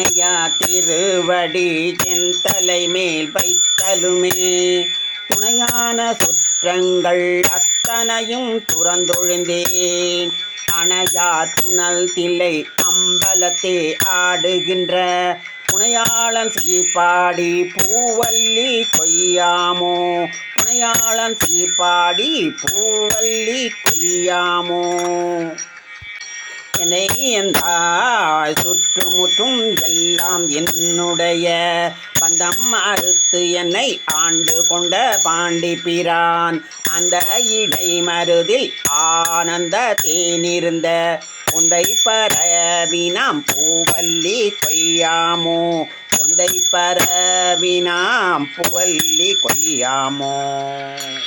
இணையா திருவடி என் தலைமேல் வைத்தலுமே. துணையான சுற்றங்கள் அத்தனையும் துறந்தொழுந்தேன். அணையார் புனல் தில்லை அம்பலத்தே ஆடுகின்ற. புனையாளன் சீப்பாடி பூவல்லி கொய்யாமோ. புனையாளன் சீப்பாடி பூவல்லி கொய்யாமோ. என்னை எந்தாய் சுற்றுமுற்றும் எல்லாம் என்னுடைய பந்தம் அறுத்து என்னை ஆண்டு கொண்ட பாண்டி பிரான். அந்த இடை மருதில் ஆனந்த தேனிருந்த உந்தை பரவினாம் பூவல்லி கொய்யாமோ? உந்தை பரவினாம் பூவல்லி கொய்யாமோ?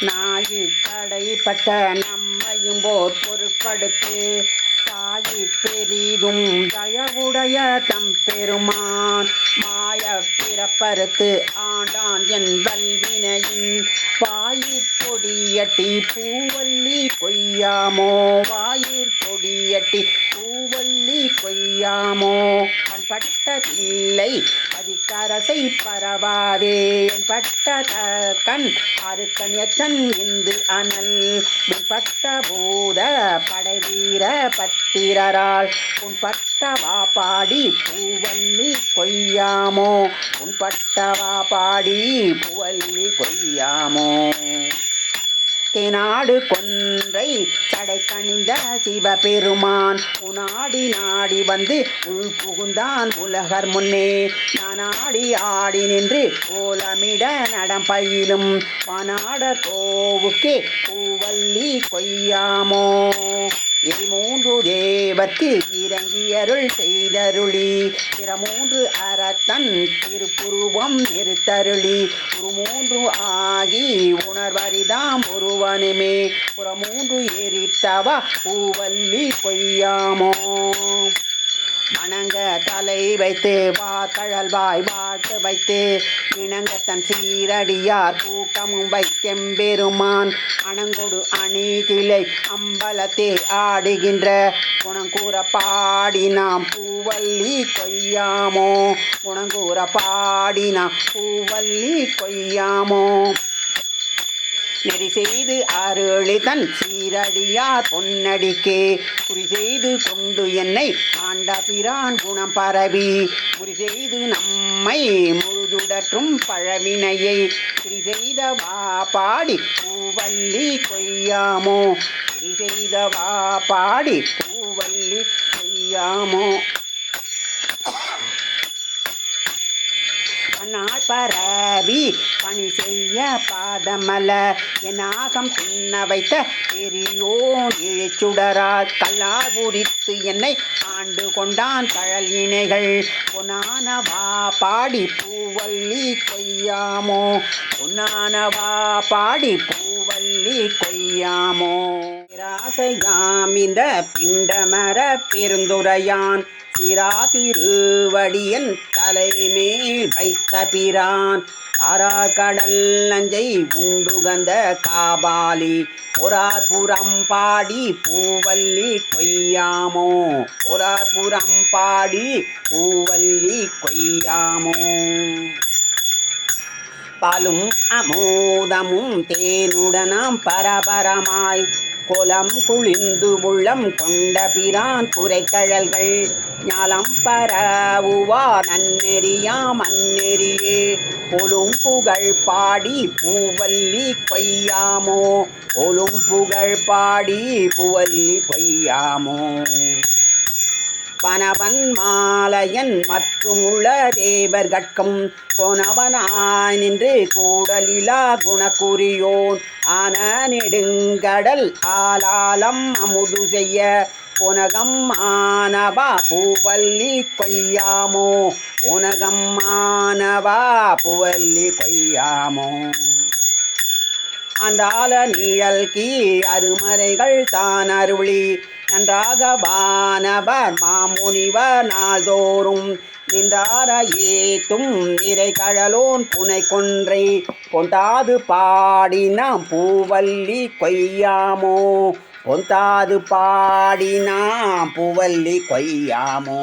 நாயி கடைப்பட்ட நம்மையும் போர் பொருட்படுத்து தாயி பெரிதும் தயவுடைய தம் பெருமான் மாய பிறப்பறுத்து ஆண்டான் என் வல்வினையின் வாயிற் பொடியட்டி பூவல்லி கொய்யாமோ வாயிற் பொடியட்டி பூவல்லி கொய்யாமோ. பண்பட்டதில்லை தரசை பரவாதே என் பட்ட கண் அருக்கன் எச்சன் இந்து அனல். பட்ட பூத படைவீர பத்திரரால். உன் பட்டவா பாடி பூவல்லி கொய்யாமோ. உன் பட்டவா பாடி பூவல்லி கொய்யாமோ. தெனாடு கொன்றை சடை கணிந்த சிவபெருமான். உனாடி நாடி வந்து உள் புகுந்தான் உலகர் முன்னே. நானாடி ஆடி நின்று கோலமிட நடம் பயிலும். வானாட கோவுக்கே பூவல்லி கொய்யாமோ. தேவர்க்கு இறங்கியருள் செய்தருளி. திறமூன்று அறத்தன் திருப்புருவம் நிறுத்தருளி. ஒரு ஆகி உணர்வரிதாம் ஒருவனுமே. புறமூன்று எரித்தவா பூவல்லி கொய்யாமோ வணங்க தலை வைத்து வாத்தழல்வாய் வாட்டு வைத்து இணங்க தன் சீரடியார் கூட்டமும் வைத்தெம்பெருமான் அணங்கொடு அணி கிளை அம்பலத்தே ஆடுகின்ற குணங்கூற பாடினாம் பூவல்லி கொய்யாமோ. குணங்கூற பாடினாம் பூவல்லி கொய்யாமோ. நெறி செய்து ஆறு தன் சீரடியார் பொன்னடிக்கே. குறி செய்து கொண்டு என்னை ஆண்ட பிரான் குணம் பரவி. குறி செய்து நம்மை முழுதுடற்றும் பழவினையை. குறி செய்த வா பாடி பூவல்லி கொய்யாமோ? குறி செய்த வா பாடி பூவல்லி கொய்யாமோ? பரவி பணி செய்ய பாதமல. என்னாகம் பின்ன வைத்த பெரியோன் இழைச்சுடரார் கல்லார் உரித்து என்னை ஆண்டு கொண்டான் தழல் இணைகள். பொன்னானவா பாடி பூவல்லி கொய்யாமோ. பொன்னானவா பாடி பூவல்லி கொய்யாமோ. ராசையாம் இந்த பிண்டமர பெருந்துரையான். சிரா திருவடியன் தலைமேல் வைத்த பிரான் கடல் நஞ்சை உண்டுகந்த காபாலி. புறம் பாடி பூவல்லி கொய்யாமோ? புறம் பாடி பூவல்லி கொய்யாமோ? பாலும் அமோதமும் தேனுடனாம் பரபரமாய். குலம் குளிந்து உள்ளம் கொண்ட பிரான் குறைக்கழல்கள் ஞாலம் பரவுவா நன்னெறியா மன்னெறியே. பொலும் புகழ் பாடி பூவல்லி கொய்யாமோ பொலும் புகழ் பாடி பூவல்லி கொய்யாமோ பனவன் மாலையன் மற்றும் உள்ள தேவர்கட்கும் போனவனாய் நின்று கூடலிலா குணக்குரியோன் ஆன நெடுங்கடல் ஆலாலம் அமுது செய்ய புனகம் மாணவா பூவல்லி கொய்யாமோ. புனகம் மாணவா பூவல்லி கொய்யாமோ. அந்த ஆல நீழல் கீ அருமறைகள் தான் அருளி. நன்றாகவானவர் மாமுனிவர் நாள்தோறும் நின்றார ஏத்தும் நிறை கழலோன் புனை கொன்றை கொண்டாது பாடினாம் பூவல்லி கொய்யாமோ? பொந்தாது பாடினாம் பூவல்லி கொய்யாமோ?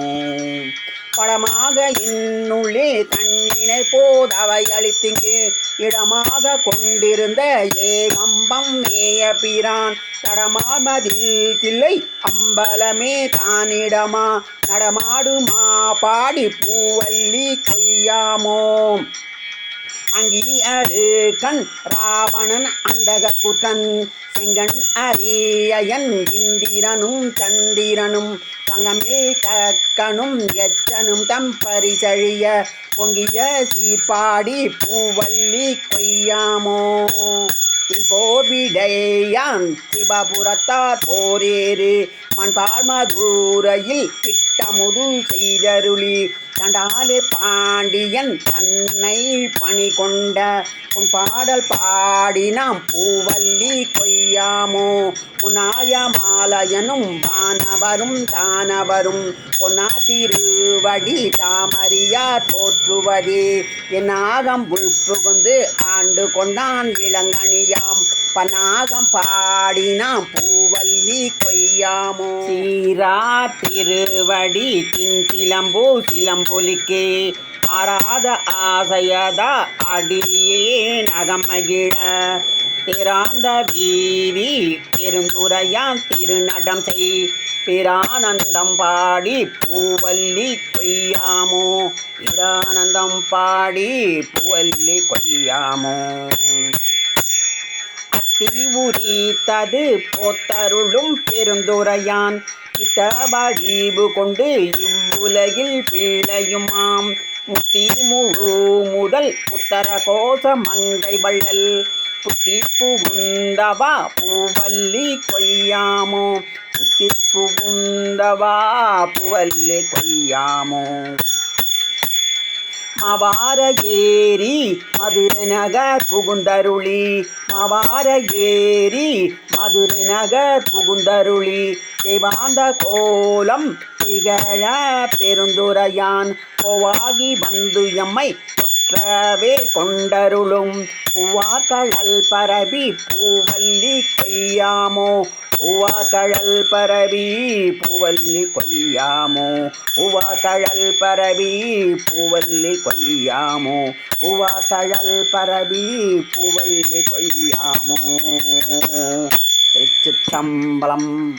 படமாக என்னுள்ளே தன்னினை போதவை அளித்திங்கு. இடமாக கொண்டிருந்த ஏகம்பம் மேய பிரான். தடமாமதில் தில்லை அம்பலமே தானிடமா. நடமாடுமா பாடி பூவல்லி கொய்யாமோ. அங்கீ அரு கண் ராவணன் அந்தக குத்தன் செங்கன் அரியன் இந்திரனும் சந்திரனும் பங்கமே கக்கனும் எச்சனும் தம் பரிசழிய பொங்கிய சீர்பாடி பூவல்லி கொய்யாமோ? போர்விடையான் சிவபுரத்தார் போரேறு மண்பால் மதுரையில் கிட்டமுது செய்தருளி தண்டாலே பாண்டியன் தன்னை பணி கொண்ட உன் பாடல் பாடினாம் பூவல்லி கொய்யாமோ? முன்னாய மாலையனும் தானவரும் தானவரும் பொன்னா திருவடி தாமரியார் போற்றுவதே. என் ஆகம் புல் புகுந்து ஆண்டு கொண்டான் இளங்கணியாம் பன்னாகம் பாடினாம் பூவல்லி கொய்யாமோ. சீரா திருவடி தின் சிலம்பு சிலம்புலிக்கே. ஆராத ஆசையதா அடியே நகமகிழ திராந்த வீதி பெருந்துரையான் திருநடம் செய். பிரானந்தம் பாடி பூவல்லி கொய்யாமோ? பிரானந்தம் பாடி பூவல்லி கொய்யாமோ? அத்தி உரித்தது போத்தருளும் பெருந்துரையான் கிட்டபடிவு கொண்டு இவ்வுலகில் பிள்ளையுமாம் முத்தி முழு முதல் உத்தர கோஷ மங்கை வள்ளல். புத்திப்பு புகுந்தவா பூவல்லி கொய்யாமோ? புத்திப்பு புகுந்தவா பூவல்லி கொய்யாமோ? மவார ஏரி மதுரை நகர் புகுந்தருளி. மவார ஏரி மதுரை நகர் புகுந்தருளி. தெய்வாந்த கோலம் திகழ பெருந்துரையான். கோவாகி வந்து எம்மை குற்றவே கொண்டருளும் பூவாக்கழல் பரவி பூவல்லி கொய்யாமோ? பூவாக்கழல் பரவி பூவல்லி கொய்யாமோ? பூவாக்கழல் பரவி பூவல்லி கொய்யாமோ? பூவாக்கழல் பரவி பூவல்லி கொய்யாமோ? திருச்சிற்றம்பலம்.